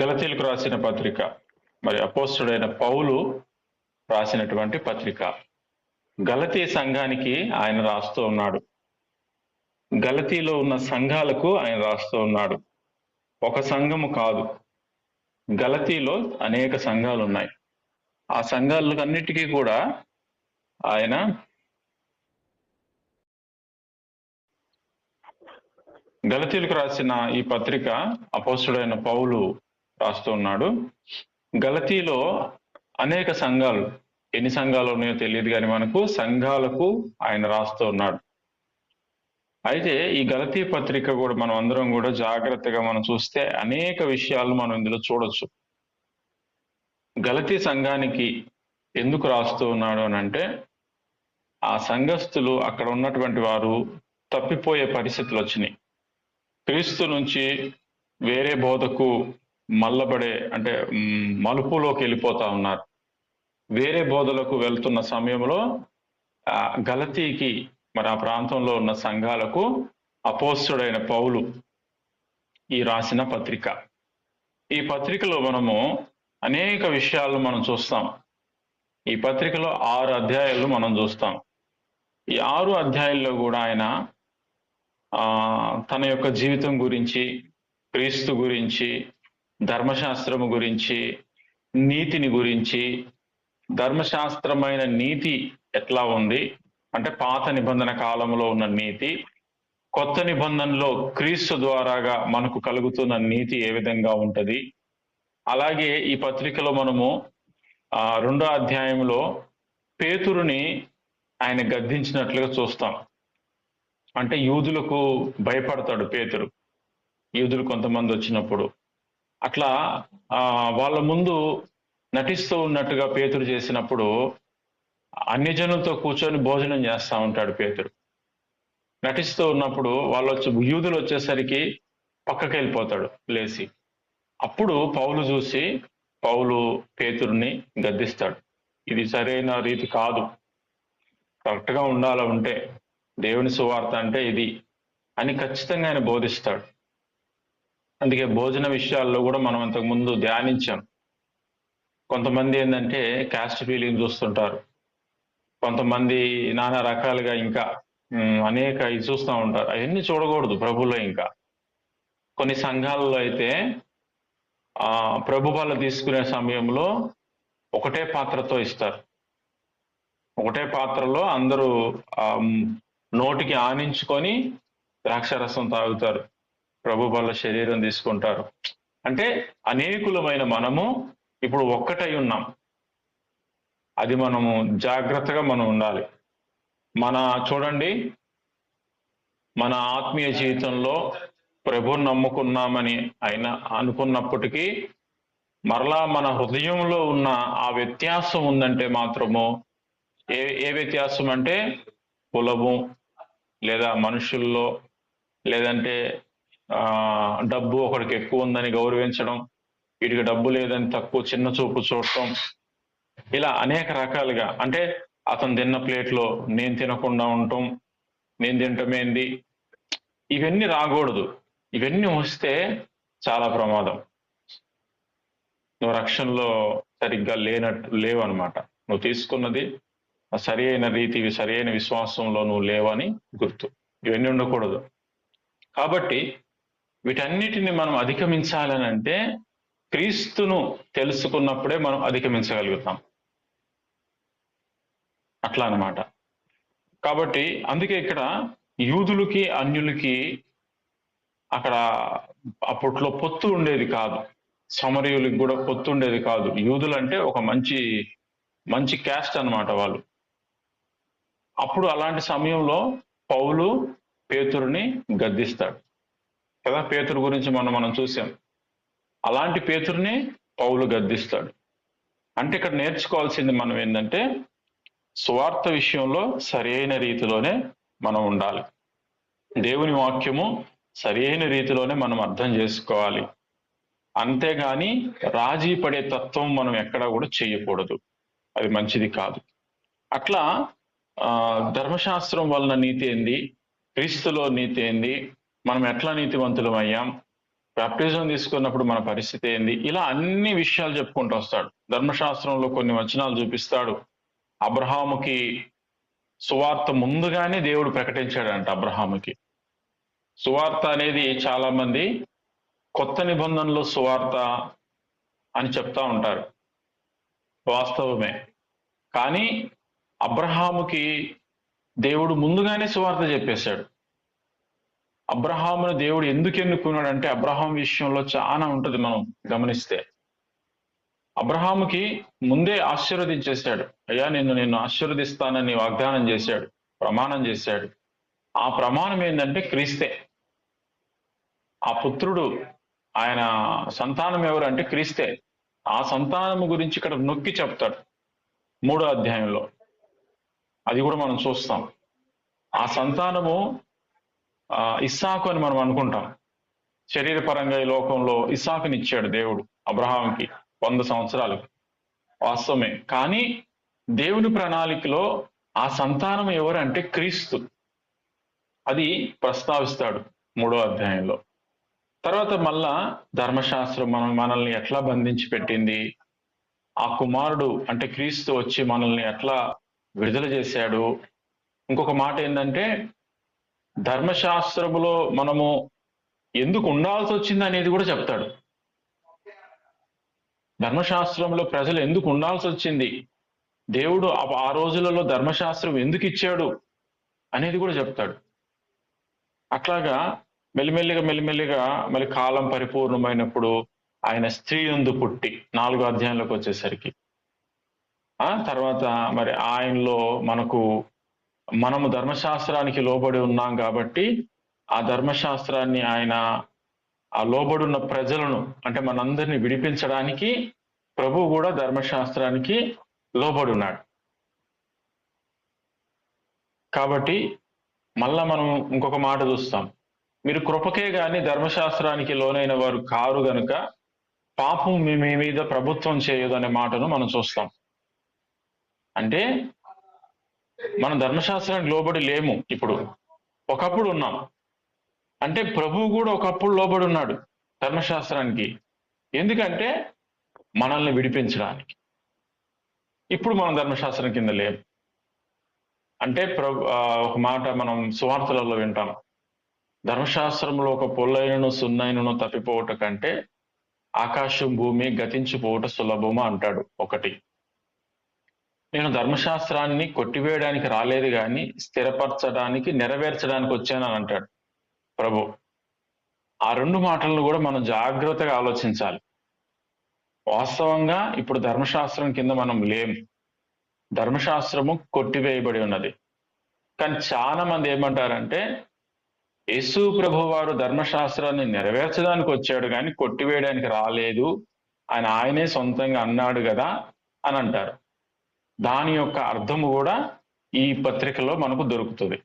గలతీలకు రాసిన పత్రిక. మరి అపోస్తుడైన పౌలు రాసినటువంటి పత్రిక. గలతీ సంఘానికి ఆయన రాస్తూ ఉన్నాడు. గలతీలో ఉన్న సంఘాలకు ఆయన రాస్తూ ఉన్నాడు. ఒక సంఘము కాదు. గలతీలో అనేక సంఘాలు ఉన్నాయి. ఆ సంఘాలన్నిటికీ కూడా ఆయన గలతీలకు రాసిన ఈ పత్రిక అపోసుడైన పౌలు రాస్తూ ఉన్నాడు. గలతీలో అనేక సంఘాలు ఎన్ని సంఘాలు ఉన్నాయో తెలియదు కానీ మనకు సంఘాలకు ఆయన రాస్తూ ఉన్నాడు. అయితే ఈ గలతీ పత్రిక కూడా మనం అందరం కూడా జాగ్రత్తగా మనం చూస్తే అనేక విషయాలు మనం ఇందులో చూడొచ్చు. గలతీ సంఘానికి ఎందుకు రాస్తూ ఉన్నాడు అని అంటే ఆ సంఘస్థులు అక్కడ ఉన్నటువంటి వారు తప్పిపోయే పరిస్థితులు వచ్చినాయి. క్రీస్తు నుంచి వేరే బోధకు మల్లబడే అంటే మలుపులోకి వెళ్ళిపోతా ఉన్నారు. వేరే బోధలకు వెళ్తున్న సమయంలో ఆ గలతీకి మరి ఆ ప్రాంతంలో ఉన్న సంఘాలకు అపోస్తుడైన పౌలు ఈ రాసిన పత్రిక. ఈ పత్రికలో మనము అనేక విషయాలను మనం చూస్తాం. ఈ పత్రికలో ఆరు అధ్యాయాలు మనం చూస్తాం. ఈ ఆరు అధ్యాయాల్లో కూడా ఆయన తన యొక్క జీవితం గురించి క్రీస్తు గురించి ధర్మశాస్త్రము గురించి నీతిని గురించి ధర్మశాస్త్రమైన నీతి ఎట్లా ఉంది? అంటే పాత నిబంధన కాలంలో ఉన్న నీతి కొత్త నిబంధనలో క్రీస్తు ద్వారాగా మనకు కలుగుతున్న నీతి ఏ విధంగా ఉంటది? అలాగే ఈ పత్రికలో మనము ఆ రెండో అధ్యాయంలో పేతురుని ఆయన గద్దించినట్లుగా చూస్తాం. అంటే యూదులకు భయపడతాడు పేతురు. యూదులు కొంతమంది వచ్చినప్పుడు. అట్లా వాళ్ళ ముందు నటిస్తూ ఉన్నట్టుగా పేతురు చేసినప్పుడు అన్ని జనులతో కూర్చొని భోజనం చేస్తూ ఉంటాడు పేతురు. నటిస్తూ ఉన్నప్పుడు వాళ్ళు వచ్చి యూదులు వచ్చేసరికి పక్కకి వెళ్ళిపోతాడు లేచి అప్పుడు పౌలు చూసి పౌలు పేతురుని గద్దిస్తాడు. ఇది సరైన రీతి కాదు. కరెక్ట్గా ఉండాల ఉంటే. దేవుని సువార్త అంటే ఇది అని ఖచ్చితంగా ఆయన బోధిస్తాడు. అందుకే భోజన విషయాల్లో కూడా మనం అంతకు ముందు ధ్యానించాం. కొంతమంది ఏంటంటే క్యాస్ట్ ఫీలింగ్ చూస్తుంటారు. కొంతమంది నానా రకాలుగా ఇంకా అనేక ఇది చూస్తూ ఉంటారు. అవన్నీ చూడకూడదు ప్రభులో ఇంకా. కొన్ని సంఘాలలో అయితే ఆ ప్రభు బల తీసుకునే సమయంలో ఒకటే పాత్రతో ఇస్తారు. ఒకటే పాత్రలో అందరూ ఆ నోటికి ఆనించుకొని ద్రాక్షరసం తాగుతారు. ప్రభు వాళ్ళ శరీరం తీసుకుంటారు. అంటే అనేకులమైన మనము ఇప్పుడు ఒక్కటై ఉన్నాం. అది మనము జాగ్రత్తగా మనం ఉండాలి. మన చూడండి మన ఆత్మీయ జీవితంలో ప్రభుని నమ్ముకున్నామని ఆయన అనుకున్నప్పటికీ మరలా మన హృదయంలో ఉన్న ఆ వ్యత్యాసం ఉందంటే మాత్రము ఏ ఏ వ్యత్యాసం అంటే కులము లేదా మనుషుల్లో లేదంటే డబ్బు ఒకడికి ఎక్కువ ఉందని గౌరవించడం వీటికి డబ్బు లేదని తక్కువ చిన్న చూపు చూడటం ఇలా అనేక రకాలుగా. అంటే అతను తిన్న ప్లేట్లో నేను తినకుండా ఉండటం నేను తింటమేంది ఇవన్నీ రాకూడదు. ఇవన్నీ వస్తే చాలా ప్రమాదం. నువ్వు రక్షణలో సరిగ్గా లేనట్టు లేవు అనమాట నువ్వు తీసుకున్నది సరి అయిన రీతి సరి అయిన విశ్వాసంలో నువ్వు లేవని గుర్తు. ఇవన్నీ ఉండకూడదు. కాబట్టి వీటన్నిటిని మనం అధిగమించాలని అంటే క్రీస్తును తెలుసుకున్నప్పుడే మనం అధిగమించగలుగుతాం. అట్లా అన్నమాట. కాబట్టి అందుకే ఇక్కడ యూదులకి అన్యులకి అక్కడ అప్పట్లో పొత్తు ఉండేది కాదు. సమరయులకి కూడా పొత్తు ఉండేది కాదు. యూదులు అంటే ఒక మంచి మంచి క్యాస్ట్ అన్నమాట వాళ్ళు. అప్పుడు అలాంటి సమయంలో పౌలు పేతురుని గద్దిస్తాడు. కదా? పేతురు గురించి మనం మనం చూసాం. అలాంటి పేతుర్ని పౌలు గద్దిస్తాడు. అంటే ఇక్కడ నేర్చుకోవాల్సింది మనం ఏంటంటే స్వార్థ విషయంలో సరైన రీతిలోనే మనం ఉండాలి. దేవుని వాక్యము సరైన రీతిలోనే మనం అర్థం చేసుకోవాలి. అంతేగాని రాజీ పడే తత్వం మనం ఎక్కడా కూడా చేయకూడదు. అది మంచిది కాదు. అట్లా ధర్మశాస్త్రం వలన నీతి ఏంది? క్రీస్తులో నీతి ఏంది? మనం ఎట్లా నీతివంతులం అయ్యాం? బ్యాప్టిజం తీసుకున్నప్పుడు మన పరిస్థితి ఏంది? ఇలా అన్ని విషయాలు చెప్పుకుంటూ వస్తాడు. ధర్మశాస్త్రంలో కొన్ని వచనాలు చూపిస్తాడు. అబ్రహాముకి సువార్త ముందుగానే దేవుడు ప్రకటించాడంట అబ్రహాముకి. సువార్త అనేది చాలా మంది కొత్త నిబంధనలో సువార్త అని చెప్తా ఉంటారు. వాస్తవమే. కానీ అబ్రహాముకి దేవుడు ముందుగానే సువార్త చెప్పేశాడు. అబ్రహామును దేవుడు ఎందుకు ఎన్నుకున్నాడంటే అబ్రహాం విషయంలో చాలా ఉంటది మనం గమనిస్తే. అబ్రహాముకి ముందే ఆశీర్వదించేశాడు. అయ్యా నిన్ను నేను ఆశీర్వదిస్తానని వాగ్దానం చేశాడు ప్రమాణం చేశాడు. ఆ ప్రమాణం ఏంటంటే క్రీస్తే. ఆ పుత్రుడు ఆయన సంతానం ఎవరు అంటే క్రీస్తే. ఆ సంతానము గురించి ఇక్కడ నొక్కి చెప్తాడు మూడో అధ్యాయంలో. అది కూడా మనం చూస్తాం. ఆ సంతానము ఇస్సాకు అని మనం అనుకుంటాం. శరీరపరంగా ఈ లోకంలో ఇస్సాకుని ఇచ్చాడు దేవుడు అబ్రహాంకి వంద సంవత్సరాలకు. వాస్తవమే. కానీ దేవుని ప్రణాళికలో ఆ సంతానం ఎవరు అంటే క్రీస్తు. అది ప్రస్తావిస్తాడు మూడో అధ్యాయంలో. తర్వాత మళ్ళా ధర్మశాస్త్రం మనం మనల్ని ఎట్లా బంధించి పెట్టింది? ఆ కుమారుడు అంటే క్రీస్తు వచ్చి మనల్ని ఎట్లా విడుదల చేశాడు? ఇంకొక మాట ఏంటంటే ధర్మశాస్త్రములో మనము ఎందుకు ఉండాల్సి వచ్చింది అనేది కూడా చెప్తాడు. ధర్మశాస్త్రంలో ప్రజలు ఎందుకు ఉండాల్సి వచ్చింది? దేవుడు ఆ- ఆ రోజులలో ధర్మశాస్త్రం ఎందుకు ఇచ్చాడు అనేది కూడా చెప్తాడు. అట్లాగా మెల్లిమెల్లిగా మెల్లిమెల్లిగా మళ్ళీ కాలం పరిపూర్ణమైనప్పుడు ఆయన స్త్రీ ఎందు పుట్టి నాలుగో అధ్యాయంలోకి వచ్చేసరికి ఆ తర్వాత మరి ఆయనలో మనకు మనము ధర్మశాస్త్రానికి లోబడి ఉన్నాం కాబట్టి ఆ ధర్మశాస్త్రాన్ని ఆయన ఆ లోబడి ఉన్న ప్రజలను అంటే మనందరినీ విడిపించడానికి ప్రభు కూడా ధర్మశాస్త్రానికి లోబడి ఉన్నాడు. కాబట్టి మళ్ళా మనం ఇంకొక మాట చూస్తాం. మీరు కృపకే గాని ధర్మశాస్త్రానికి లోనైన వారు కారు గనుక పాపం మీ మీ మీద ప్రభుత్వం చేయదు అనే మాటను మనం చూస్తాం. అంటే మనం ధర్మశాస్త్రానికి లోబడి లేము ఇప్పుడు. ఒకప్పుడు ఉన్నాం. అంటే ప్రభువు కూడా ఒకప్పుడు లోబడి ఉన్నాడు ధర్మశాస్త్రానికి. ఎందుకంటే మనల్ని విడిపించడానికి. ఇప్పుడు మనం ధర్మశాస్త్రం కింద లేము అంటే ప్రభు ఒక మాట మనం సువార్తలలో వింటాం. ధర్మశాస్త్రంలో ఒక పొల్లైనను సున్నైనను తప్పిపోవట కంటే ఆకాశం భూమి గతించిపోవట సులభమా అంటాడు ఒకటి. నేను ధర్మశాస్త్రాన్ని కొట్టివేయడానికి రాలేదు కానీ స్థిరపరచడానికి నెరవేర్చడానికి వచ్చాను అని అంటాడు ప్రభు. ఆ రెండు మాటలను కూడా మనం జాగ్రత్తగా ఆలోచించాలి. వాస్తవంగా ఇప్పుడు ధర్మశాస్త్రం కింద మనం లేం. ధర్మశాస్త్రము కొట్టివేయబడి ఉన్నది. కానీ చాలా మంది ఏమంటారంటే యేసు ప్రభు వారు ధర్మశాస్త్రాన్ని నెరవేర్చడానికి వచ్చాడు కానీ కొట్టివేయడానికి రాలేదు. ఆయన ఆయనే సొంతంగా అన్నాడు కదా అని అంటారు. దాని యొక్క అర్థము కూడా ఈ పత్రికలో మనకు దొరుకుతుంది.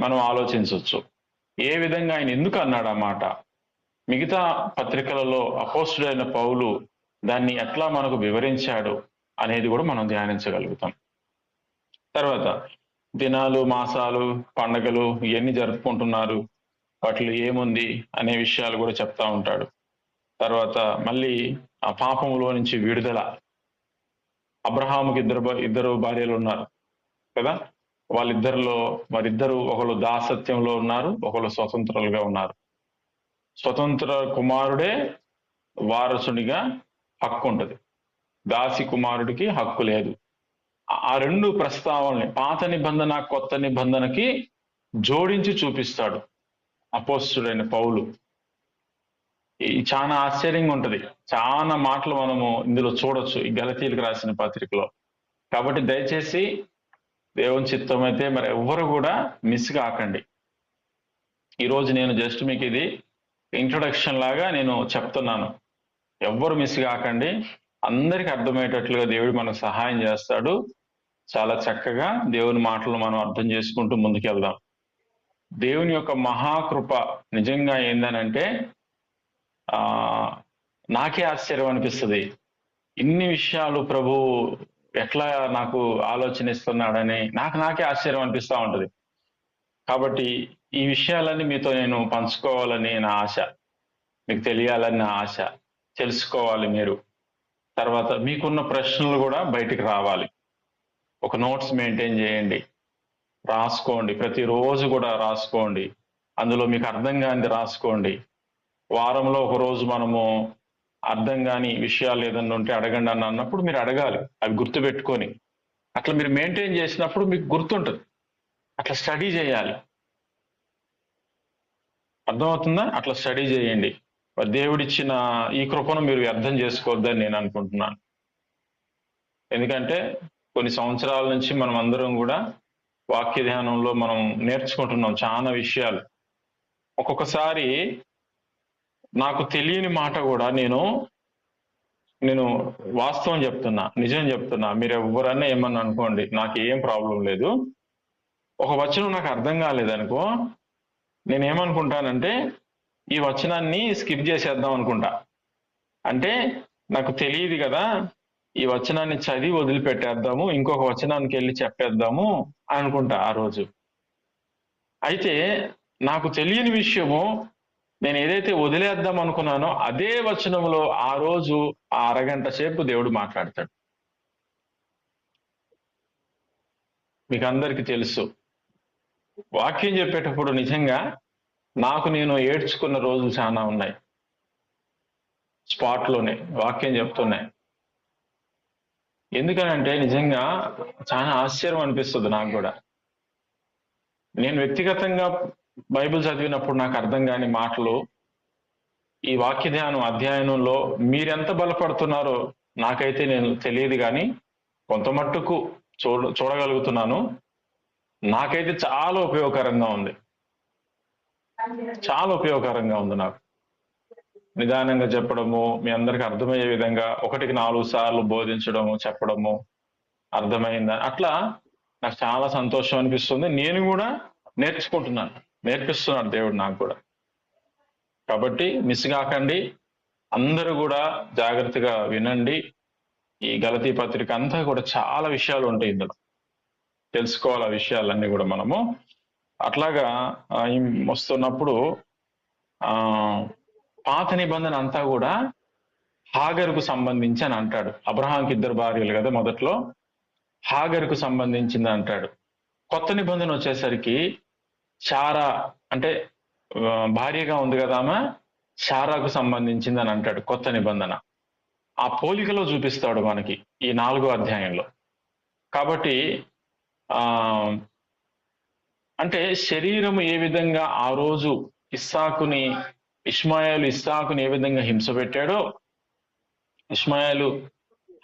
మనం ఆలోచించవచ్చు. ఏ విధంగా ఆయన ఎందుకు అన్నాడు ఆ మాట? మిగతా పత్రికలలో అపోస్టుడైన పౌలు దాన్ని ఎట్లా మనకు వివరించాడు అనేది కూడా మనం ధ్యానించగలుగుతాం. తర్వాత దినాలు మాసాలు పండగలు ఇవన్నీ జరుపుకుంటున్నారు. వాటిలో ఏముంది అనే విషయాలు కూడా చెప్తా ఉంటాడు. తర్వాత మళ్ళీ ఆ పాపంలో నుంచి విడుదల అబ్రహాముకి ఇద్దరు ఇద్దరు భార్యలు ఉన్నారు కదా? వాళ్ళిద్దరిలో వారిద్దరు ఒకళ్ళు దాసత్యంలో ఉన్నారు ఒకళ్ళు స్వతంత్రులుగా ఉన్నారు. స్వతంత్ర కుమారుడే వారసునిగా హక్కు ఉంటుంది. దాసి కుమారుడికి హక్కు లేదు. ఆ- రెండు ప్రస్తావనని పాత నిబంధన కొత్త నిబంధనకి జోడించి చూపిస్తాడు అపోస్తుడైన పౌలు. చాలా ఆశ్చర్యంగా ఉంటది చాలా మాటలు మనము ఇందులో చూడొచ్చు ఈ గలతీలకు రాసిన పత్రికలో. కాబట్టి దయచేసి దేవుని చిత్తం అయితే మరి ఎవ్వరు కూడా మిస్ కాకండి. ఈరోజు నేను జస్ట్ మీకు ఇది ఇంట్రొడక్షన్ లాగా నేను చెప్తున్నాను. ఎవ్వరు మిస్ కాకండి. అందరికి అర్థమయ్యేటట్లుగా దేవుడు మనకు సహాయం చేస్తాడు. చాలా చక్కగా దేవుని మాటలు మనం అర్థం చేసుకుంటూ ముందుకెళ్దాం. దేవుని యొక్క మహాకృప నిజంగా ఏందనంటే నాకే ఆశ్చర్యం అనిపిస్తుంది. ఇన్ని విషయాలు ప్రభు ఎట్లా నాకు ఆలోచన ఇస్తున్నాడని నాకు నాకే ఆశ్చర్యం అనిపిస్తూ ఉంటుంది. కాబట్టి ఈ విషయాలన్నీ మీతో నేను పంచుకోవాలని నా ఆశ. మీకు తెలియాలని నా ఆశ. తెలుసుకోవాలి మీరు. తర్వాత మీకున్న ప్రశ్నలు కూడా బయటికి రావాలి. ఒక నోట్స్ మెయింటైన్ చేయండి. రాసుకోండి. ప్రతిరోజు కూడా రాసుకోండి. అందులో మీకు అర్థం కానిది రాసుకోండి. వారంలో ఒక రోజు మనము అర్థం కాని విషయాలు ఏదన్నా ఉంటే అడగండి అని అన్నప్పుడు మీరు అడగాలి. అవి గుర్తుపెట్టుకొని. అట్లా మీరు మెయింటైన్ చేసినప్పుడు మీకు గుర్తుంటుంది. అట్లా స్టడీ చేయాలి. అర్థమవుతుందా? అట్లా స్టడీ చేయండి. దేవుడిచ్చిన ఈ కృపను మీరు వ్యర్థం చేసుకోవద్దని నేను అనుకుంటున్నాను. ఎందుకంటే కొన్ని సంవత్సరాల నుంచి మనం అందరం కూడా వాక్య ధ్యానంలో మనం నేర్చుకుంటున్నాం. చాలా విషయాలు. ఒక్కొక్కసారి నాకు తెలియని మాట కూడా నేను నేను వాస్తవం చెప్తున్నా నిజం చెప్తున్నా. మీరు ఎవరన్నా ఏమన్నా అనుకోండి నాకు ఏం ప్రాబ్లం లేదు. ఒక వచనం నాకు అర్థం కాలేదనుకో నేను ఏమనుకుంటానంటే ఈ వచనాన్ని స్కిప్ చేసేద్దాం అనుకుంటా. అంటే నాకు తెలియదు కదా ఈ వచనాన్ని చదివి వదిలిపెట్టేద్దాము ఇంకొక వచనానికి వెళ్ళి చెప్పేద్దాము అనుకుంటా ఆ రోజు. అయితే నాకు తెలియని విషయము నేను ఏదైతే వదిలేద్దాం అనుకున్నానో అదే వచనంలో ఆ రోజు ఆ అరగంట సేపు దేవుడు మాట్లాడతాడు. మీకు అందరికీ తెలుసు. వాక్యం చెప్పేటప్పుడు నిజంగా నాకు నేను ఏడ్చుకున్న రోజులు చాలా ఉన్నాయి. స్పాట్లోనే వాక్యం చెప్తున్నాయి ఎందుకనంటే నిజంగా చాలా ఆశ్చర్యం అనిపిస్తుంది నాకు కూడా. నేను వ్యక్తిగతంగా బైబిల్ చదివినప్పుడు నాకు అర్థం కాని మాటలు ఈ వాక్య ధ్యానం అధ్యయనంలో మీరెంత బలపడుతున్నారో నాకైతే నేను తెలియదు కానీ కొంత మట్టుకు చూడ చూడగలుగుతున్నాను. నాకైతే చాలా ఉపయోగకరంగా ఉంది. చాలా ఉపయోగకరంగా ఉంది నాకు. నిదానంగా చెప్పడము మీ అందరికి అర్థమయ్యే విధంగా ఒకటికి నాలుగు సార్లు బోధించడము చెప్పడము అర్థమైందని అట్లా నాకు చాలా సంతోషం అనిపిస్తుంది. నేను కూడా నేర్చుకుంటున్నాను. నేర్పిస్తున్నాడు దేవుడు నాకు కూడా. కాబట్టి మిస్ కాకండి. అందరూ కూడా జాగ్రత్తగా వినండి. ఈ గలతీ పత్రిక అంతా కూడా చాలా విషయాలు ఉంటాయి ఇందులో. తెలుసుకోవాలి ఆ విషయాలన్నీ కూడా మనము. అట్లాగా వస్తున్నప్పుడు ఆ పాత నిబంధన అంతా కూడా హాగర్కు సంబంధించి అని అంటాడు. అబ్రహాంకి ఇద్దరు భార్యలు కదా మొదట్లో. హాగర్కు సంబంధించింది అంటాడు. కొత్త నిబంధన వచ్చేసరికి శారా అంటే భార్యగా ఉంది కదా ఆమె శారాకు సంబంధించింది అని అంటాడు కొత్త నిబంధన. ఆ పోలికలో చూపిస్తాడు మనకి ఈ నాలుగో అధ్యాయంలో. కాబట్టి ఆ అంటే శరీరము ఏ విధంగా ఆ రోజు ఇస్సాకుని ఇస్మాయిల్ ఇస్సాకుని ఏ విధంగా హింస పెట్టాడో ఇస్మాయలు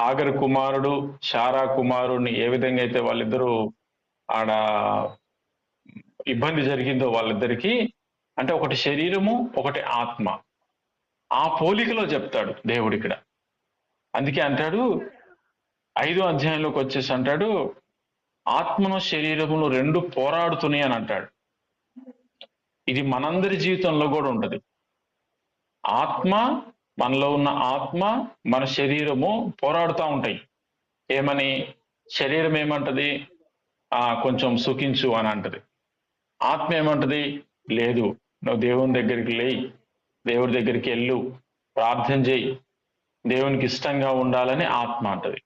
ఆగర్ కుమారుడు షారా కుమారుడిని ఏ విధంగా అయితే వాళ్ళిద్దరూ ఆడ ఇబ్బంది జరిగిందో వాళ్ళిద్దరికి అంటే ఒకటి శరీరము ఒకటి ఆత్మ. ఆ పోలికలో చెప్తాడు దేవుడు ఇక్కడ. అందుకే అంటాడు ఐదో అధ్యాయంలోకి వచ్చేసి అంటాడు ఆత్మను శరీరమును రెండు పోరాడుతున్నాయి అని అంటాడు. ఇది మనందరి జీవితంలో కూడా ఉంటది. ఆత్మ మనలో ఉన్న ఆత్మ మన శరీరము పోరాడుతూ ఉంటాయి. ఏమని? శరీరం ఏమంటది? ఆ కొంచెం సుఖించు అని అంటది. ఆత్మ ఏమంటది? లేదు. నువ్వు దేవుని దగ్గరికి లేయి. దేవుడి దగ్గరికి వెళ్ళు. ప్రార్థన చేయి. దేవునికి ఇష్టంగా ఉండాలని ఆత్మ అంటది.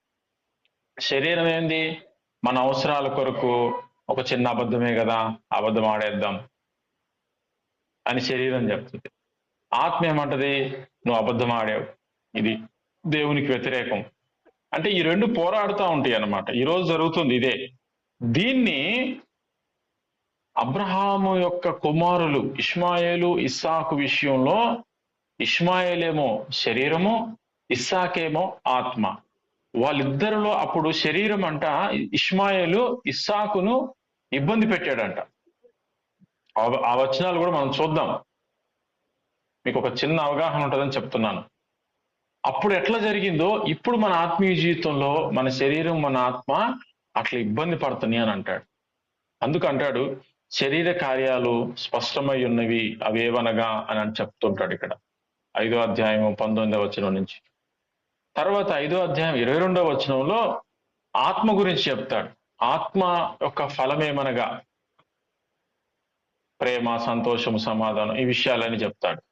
శరీరం ఏంది? మన అవసరాల కొరకు ఒక చిన్న అబద్ధమే కదా? అబద్ధం ఆడేద్దాం అని శరీరం చెప్తుంది. ఆత్మ ఏమంటది? నువ్వు అబద్ధం ఆడావు. ఇది దేవునికి వ్యతిరేకం. అంటే ఈ రెండు పోరాడుతూ ఉంటాయి అన్నమాట. ఈరోజు జరుగుతుంది ఇదే. దీన్ని అబ్రహాము యొక్క కుమారులు ఇష్మాయేలు ఇస్సాకు విషయంలో ఇస్మాయేలేమో శరీరము ఇస్సాకేమో ఆత్మ. వాళ్ళిద్దరిలో అప్పుడు శరీరం అంట ఇష్మాయేలు ఇస్సాకును ఇబ్బంది పెట్టాడంట. ఆ- వచనాలు కూడా మనం చూద్దాం. మీకు ఒక చిన్న అవగాహన ఉంటుందని చెప్తున్నాను. అప్పుడు ఎట్లా జరిగిందో ఇప్పుడు మన ఆత్మీయ జీవితంలో మన శరీరం మన ఆత్మ అట్లా ఇబ్బంది పడుతున్నాయి అని అంటాడు. అందుకు అంటాడు శరీర కార్యాలు స్పష్టమై ఉన్నవి అవేవనగా అని అని చెప్తుంటాడు ఇక్కడ. ఐదో అధ్యాయం పంతొమ్మిదవ వచనం నుంచి. తర్వాత ఐదో అధ్యాయం ఇరవై రెండవ వచనంలో ఆత్మ గురించి చెప్తాడు. ఆత్మ యొక్క ఫలమేమనగా? ప్రేమ సంతోషం సమాధానం ఈ విషయాలని చెప్తాడు.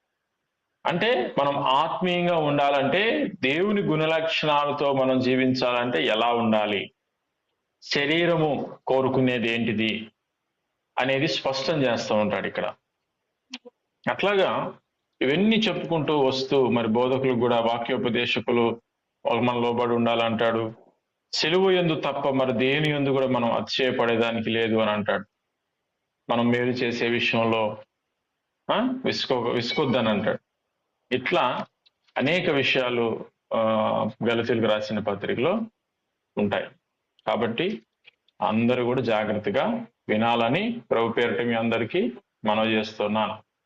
అంటే మనం ఆత్మీయంగా ఉండాలంటే దేవుని గుణలక్షణాలతో మనం జీవించాలంటే ఎలా ఉండాలి? శరీరము కోరుకునేది ఏంటిది? అనేది స్పష్టం చేస్తూ ఉంటాడు ఇక్కడ. అట్లాగా ఇవన్నీ చెప్పుకుంటూ వస్తూ మరి బోధకులు కూడా వాక్యోపదేశకులు మన లోబడి ఉండాలంటాడు. సెలువు ఎందు తప్ప మరి దేని ఎందు కూడా మనం అతిశయపడేదానికి లేదు అని అంటాడు. మనం మేలు చేసే విషయంలో ఆ, విసుకో విసుకొద్దని అంటాడు. ఇట్లా అనేక విషయాలు ఆ గలతీలకు రాసిన పత్రికలో ఉంటాయి. కాబట్టి అందరూ కూడా జాగ్రత్తగా వినాలని ప్రభు పేరిట మీ అందరికీ మనవి చేస్తున్నాను.